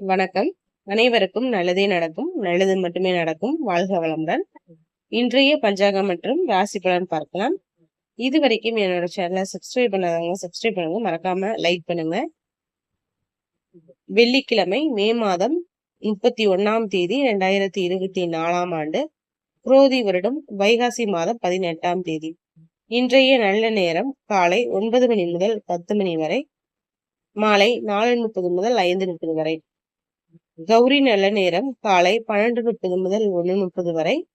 வணக்கம். அனைவருக்கும் நல்லதே நடக்கும். நல்லது மட்டுமே நடக்கும். வாழ்க வளமுடன். இன்றைய பஞ்சாங்கம் மற்றும் ராசி பலன் பார்க்கலாம். இது வரைக்கும் என்னோட சேனலை சப்ஸ்கிரைப் பண்ணாதவங்க சப்ஸ்கிரைப் பண்ணுங்க. மறக்காம லைக் பண்ணுங்க. வெள்ளிக்கிழமை மே மாதம் முப்பத்தி ஒன்னாம் தேதி ரெண்டாயிரத்தி இருபத்தி நாலாம் ஆண்டு குரோதி வருடம் வைகாசி மாதம் பதினெட்டாம் தேதி. இன்றைய நல்ல நேரம் காலை ஒன்பது மணி முதல் பத்து மணி வரை மாலை நாலு முப்பது முதல் ஐந்து முப்பது வரை. கௌரி நல்ல நேரம். காலை பன்னெண்டு முப்பது முதல் ஒன்று முப்பது வரை.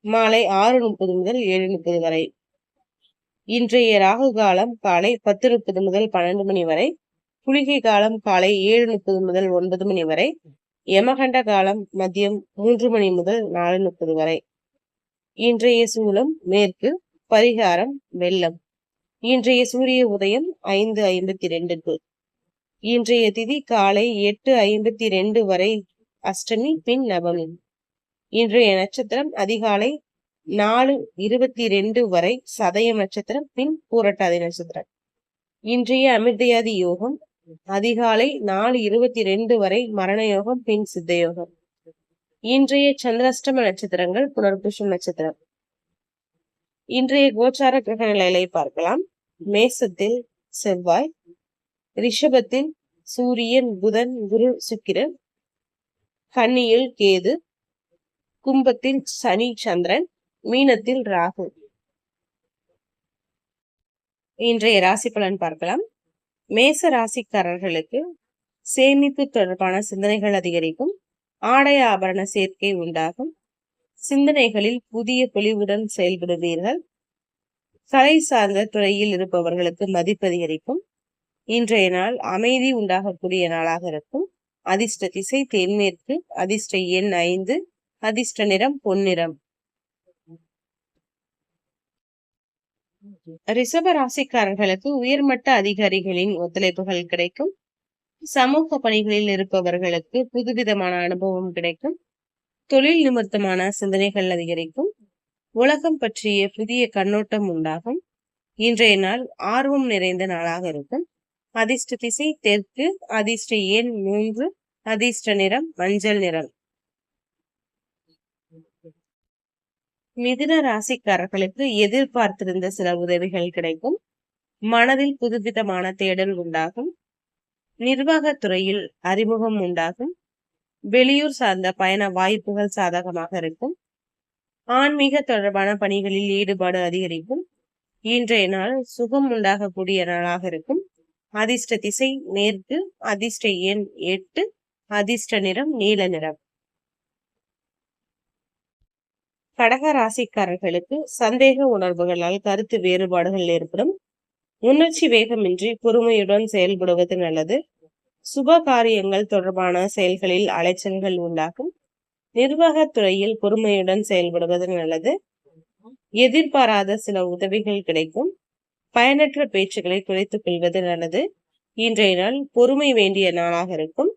மாலை ஆறு முப்பது முதல் ஏழு முப்பது வரை. இன்றைய ராகு காலம் காலை பத்து முப்பது முதல் பன்னெண்டு மணி வரை. குளிகை காலம் காலை ஏழு முப்பது முதல் ஒன்பது மணி வரை. யமகண்ட காலம் மதியம் மூன்று மணி முதல் நாலு முப்பது வரை. இன்றைய சூலம் மேற்கு பரிகாரம் வெள்ளம். இன்றைய சூரிய உதயம் ஐந்து ஐம்பத்தி ரெண்டுக்கு. இன்றைய திதி காலை எட்டு ஐம்பத்தி ரெண்டு வரை அஷ்டமி பின் நவமி. இன்றைய நட்சத்திரம் அதிகாலை நாலு இருபத்தி ரெண்டு வரை சதய நட்சத்திரம் பின் பூரட்டாதி நட்சத்திரம். இன்றைய அமிர்தயாதி யோகம் அதிகாலை நாலு இருபத்தி ரெண்டு வரை மரண யோகம் பின் சித்த யோகம். இன்றைய சந்திராஷ்டம நட்சத்திரங்கள் புனர்புஷம் நட்சத்திரம். இன்றைய கோச்சார கிரக நிலையை பார்க்கலாம். மேசத்தில் செவ்வாய் ரிஷபத்தில் சூரியன் புதன் குரு சுக்கிரன் கன்னியில் கேது கும்பத்தில் சனி சந்திரன் மீனத்தில் ராகு. இன்றைய ராசி பலன் பார்க்கலாம். மேச ராசிக்காரர்களுக்கு சேமிப்பு தொடர்பான சிந்தனைகள் அதிகரிக்கும். ஆடை ஆபரண சேர்க்கை உண்டாகும். சிந்தனைகளில் புதிய பொலிவுடன் செயல்படுவீர்கள். கலை சார்ந்த துறையில் இருப்பவர்களுக்கு மதிப்பு அதிகரிக்கும் இன்றைய நாள் அமைதி உண்டாகக்கூடிய நாளாக இருக்கும். அதிர்ஷ்ட திசை தென்மேற்கு அதிர்ஷ்ட எண் ஐந்து அதிர்ஷ்ட நிறம் பொன்னிறம். ரிஷப ராசிக்காரர்களுக்கு உயர்மட்ட அதிகாரிகளின் ஒத்துழைப்புகள் கிடைக்கும். சமூக பணிகளில் இருப்பவர்களுக்கு புதுவிதமான அனுபவம் கிடைக்கும். தொழில் நிமித்தமான சிந்தனைகள் அதிகரிக்கும். உலகம் பற்றிய புதிய கண்ணோட்டம் உண்டாகும். இன்றைய நாள் ஆர்வம் நிறைந்த நாளாக இருக்கும். அதிர்ஷ்ட திசை தெற்கு அதிர்ஷ்ட எண் மூன்று அதிர்ஷ்ட நிறம் மஞ்சள் நிறம். மிதுன ராசிக்காரர்களுக்கு எதிர்பார்த்திருந்த சில உதவிகள் கிடைக்கும். மனதில் புதுவிதமான தேடல் உண்டாகும். நிர்வாகத்துறையில் அறிமுகம் உண்டாகும். வெளியூர் சார்ந்த பயண வாய்ப்புகள் சாதகமாக இருக்கும். ஆன்மீக தொடர்பான பணிகளில் ஈடுபாடு அதிகரிக்கும். இன்றைய நாள் சுகம் உண்டாகக்கூடிய நாளாக இருக்கும். அதிர்ஷ்ட திசை மேற்கு அதிர்ஷ்ட எண் எட்டு அதிர்ஷ்ட நிறம் நீல நிறம். கடக ராசிக்காரர்களுக்கு சந்தேக உணர்வுகளால் கருத்து வேறுபாடுகள் ஏற்படும். உணர்ச்சி வேகமின்றி பொறுமையுடன் செயல்படுவது நல்லது. சுப காரியங்கள் தொடர்பான செயல்களில் அலைச்சல்கள் உண்டாகும். நிர்வாகத்துறையில் பொறுமையுடன் செயல்படுவது நல்லது. எதிர்பாராத சில உதவிகள் கிடைக்கும். பயனற்ற பேச்சுகளை குறைத்துக் கொள்வது நல்லது இன்றைய நாள் பொறுமை வேண்டிய நாளாக இருக்கும்.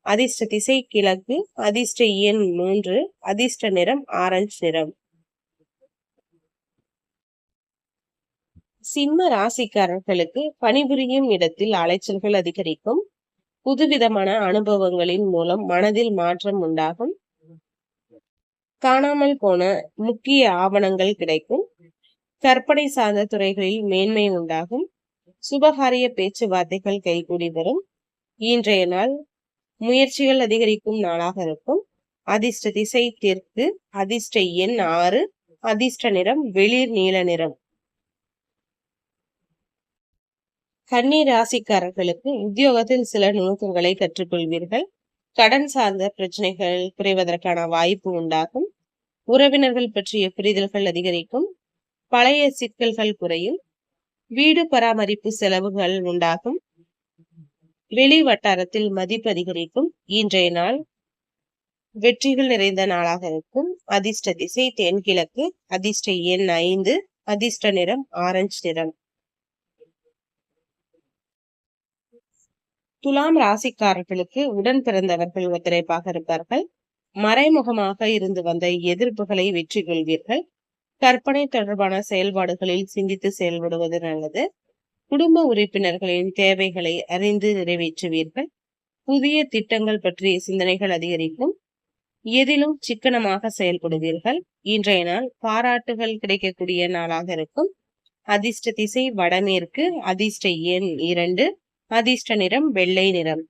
அதிர்ஷ்ட திசை கிழக்கு அதிர்ஷ்ட எண் மூன்று அதிர்ஷ்ட நிறம் ஆரஞ்சு நிறம். சிம்ம ராசிக்காரர்களுக்கு பணிபுரியும் இடத்தில் அலைச்சல்கள் அதிகரிக்கும். புதுவிதமான அனுபவங்களின் மூலம் மனதில் மாற்றம் உண்டாகும். காணாமல் போன முக்கிய ஆவணங்கள் கிடைக்கும். கற்பனை சார்ந்த துறைகளில் மேன்மை உண்டாகும். சுபகாரிய பேச்சுவார்த்தைகள் கைகூடி வரும். இன்றைய நாள் முயற்சிகள் அதிகரிக்கும் நாளாக இருக்கும். அதிர்ஷ்ட திசை தெற்கு அதிர்ஷ்ட எண் ஆறு அதிர்ஷ்ட நிறம் வெளிர் நீல நிறம். கண்ணீர் ராசிக்காரர்களுக்கு உத்தியோகத்தில் சில நுணுக்கங்களை கற்றுக்கொள்வீர்கள். கடன் சார்ந்த பிரச்சனைகள் குறைவதற்கான வாய்ப்பு உண்டாகும். உறவினர்கள் பற்றிய புரிதல்கள் அதிகரிக்கும். பழைய சிக்கல்கள் குறையும். வீடு பராமரிப்பு செலவுகள் உண்டாகும். வெளி வட்டாரத்தில் மதிப்பு அதிகரிக்கும். இன்றைய நாள் வெற்றிகள் நிறைந்த நாளாக இருக்கும். அதிர்ஷ்ட திசை தென்கிழக்கு அதிர்ஷ்ட எண் ஐந்து அதிர்ஷ்ட நிறம் ஆரஞ்சு நிறம். துலாம் ராசிக்காரர்களுக்கு உடன் பிறந்தவர்கள் ஒத்துழைப்பாக இருப்பார்கள். மறைமுகமாக இருந்து வந்த எதிர்ப்புகளை வெற்றி கொள்வீர்கள். கற்பனை தொடர்பான செயல்பாடுகளில் சிந்தித்து செயல்படுவது நல்லது. குடும்ப உறுப்பினர்களின் தேவைகளை அறிந்து நிறைவேற்றுவீர்கள். புதிய திட்டங்கள் பற்றிய சிந்தனைகள் அதிகரிக்கும். எதிலும் சிக்கனமாக செயல்படுவீர்கள். இன்றைய நாள் பாராட்டுகள் கிடைக்கக்கூடிய நாளாக இருக்கும். அதிர்ஷ்ட திசை வடமேற்கு அதிர்ஷ்ட எண் இரண்டு அதிர்ஷ்ட நிறம் வெள்ளை நிறம்.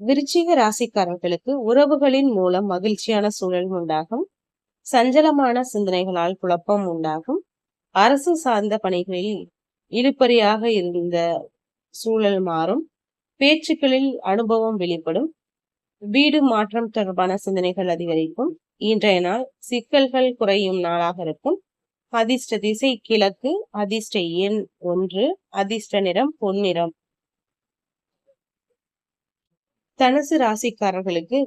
விருச்சிக ராசிக்காரர்களுக்கு உறவுகளின் மூலம் மகிழ்ச்சியான சூழல் உண்டாகும். சஞ்சலமான சிந்தனைகளால் குழப்பம் உண்டாகும். அரசு சார்ந்த பணிகளில் இழுப்பறியாக இருந்த சூழல் மாறும். பேச்சுக்களில் அனுபவம் வெளிப்படும். வீடு மாற்றம் தொடர்பான சிந்தனைகள் அதிகரிக்கும். இன்றைய நாள் சிக்கல்கள் குறையும் நாளாக இருக்கும். அதிர்ஷ்ட திசை கிழக்கு அதிர்ஷ்ட எண் ஒன்று அதிர்ஷ்ட நிறம் பொன்னிறம். தனுசு ராசிக்காரர்களுக்கு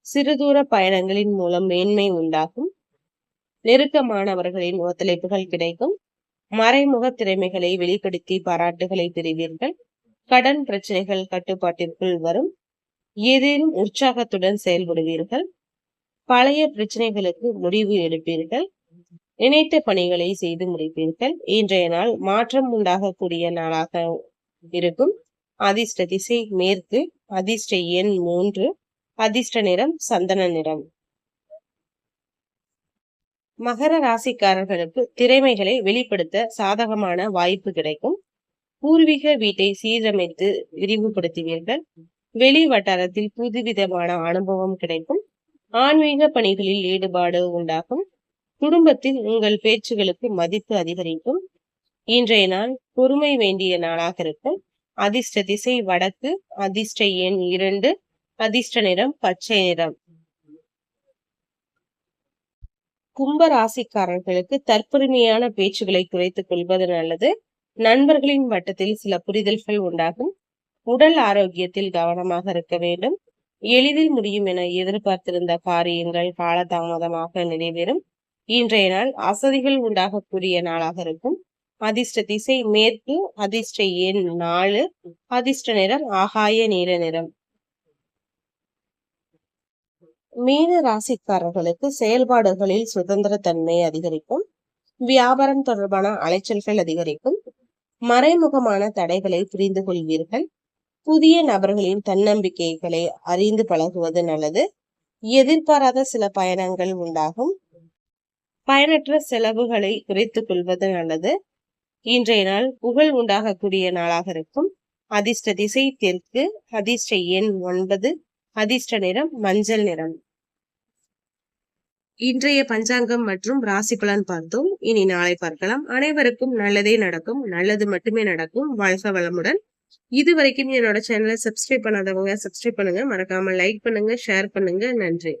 சிறுதூர பயணங்களின் மூலம் மேன்மை உண்டாகும். நெருக்கமானவர்களின் ஒத்துழைப்புகள் கிடைக்கும். மறைமுக திறமைகளை வெளிப்படுத்தி பாராட்டுகளை பெறுவீர்கள். கடன் பிரச்சனைகள் கட்டுப்பாட்டிற்குள் வரும். ஏதேனும் உற்சாகத்துடன் செயல்படுவீர்கள். பழைய பிரச்சனைகளுக்கு முடிவு எடுப்பீர்கள். நினைத்த பணிகளை செய்து முடிப்பீர்கள். இன்றைய நாள் மாற்றம் உண்டாகக்கூடிய நாளாக இருக்கும். அதிர்ஷ்ட திசை மேற்கு. அதிர்ஷ்ட எண் மூன்று அதிர்ஷ்ட நிறம் சந்தன நிறம். மகர ராசிக்காரர்களுக்கு திறமைகளை வெளிப்படுத்த சாதகமான வாய்ப்பு கிடைக்கும். பூர்வீக வீட்டை சீரமைத்து விரிவுபடுத்துவீர்கள். வெளி வட்டாரத்தில் புதுவிதமான அனுபவம் கிடைக்கும். ஆன்மீக பணிகளில் ஈடுபாடு உண்டாகும். குடும்பத்தில் உங்கள் பேச்சுகளுக்கு மதிப்பு அதிகரிக்கும். இன்றைய நாள் பொறுமை வேண்டிய நாளாக இருக்கும். அதிர்ஷ்ட திசை வடக்கு அதிர்ஷ்ட எண் இரண்டு அதிர்ஷ்ட நிறம் பச்சை நிறம். கும்ப ராசிக்காரர்களுக்கு தற்பெருமையான பேச்சுகளை குறைத்துக் கொள்வது நல்லது. நண்பர்களின் வட்டத்தில் சில புரிதல்கள் உண்டாகும். உடல் ஆரோக்கியத்தில் கவனமாக இருக்க வேண்டும். எளிதில் முடியும் என எதிர்பார்த்திருந்த காரியங்கள் காலதாமதமாக நிறைவேறும். இன்றைய நாள் அசதிகள் உண்டாகக்கூடிய நாளாக இருக்கும். அதிர்ஷ்ட திசை மேற்கு அதிர்ஷ்ட எண் நாலு அதிர்ஷ்ட நிறம் ஆகாய நீல நிறம். மீன ராசிக்காரர்களுக்கு செயல்பாடுகளில் சுதந்திர தன்மை அதிகரிக்கும். வியாபாரம் தொடர்பான அலைச்சல்கள் அதிகரிக்கும். மறைமுகமான தடைகளை புரிந்து கொள்வீர்கள். புதிய நபர்களின் தன்னம்பிக்கைகளை அறிந்து பழகுவது நல்லது. எதிர்பாராத சில பயணங்கள் உண்டாகும். பயனற்ற செலவுகளை குறைத்துக் கொள்வது நல்லது. இன்றைய நாள் புகழ் உண்டாகக்கூடிய நாளாக இருக்கும். அதிர்ஷ்ட திசை தெற்கு அதிர்ஷ்ட எண் ஒன்பது அதிர்ஷ்ட நிறம் மஞ்சள் நிறம். இன்றைய பஞ்சாங்கம் மற்றும் ராசி பலன் பார்த்தோம். இனி நாளை பார்க்கலாம். அனைவருக்கும் நல்லதே நடக்கும். நல்லது மட்டுமே நடக்கும். வாழ்க வளமுடன். இது வரைக்கும் என்னோட சேனலை சப்ஸ்கிரைப் பண்ணாதவங்க சப்ஸ்கிரைப் பண்ணுங்க. மறக்காம லைக் பண்ணுங்க ஷேர் பண்ணுங்க. நன்றி.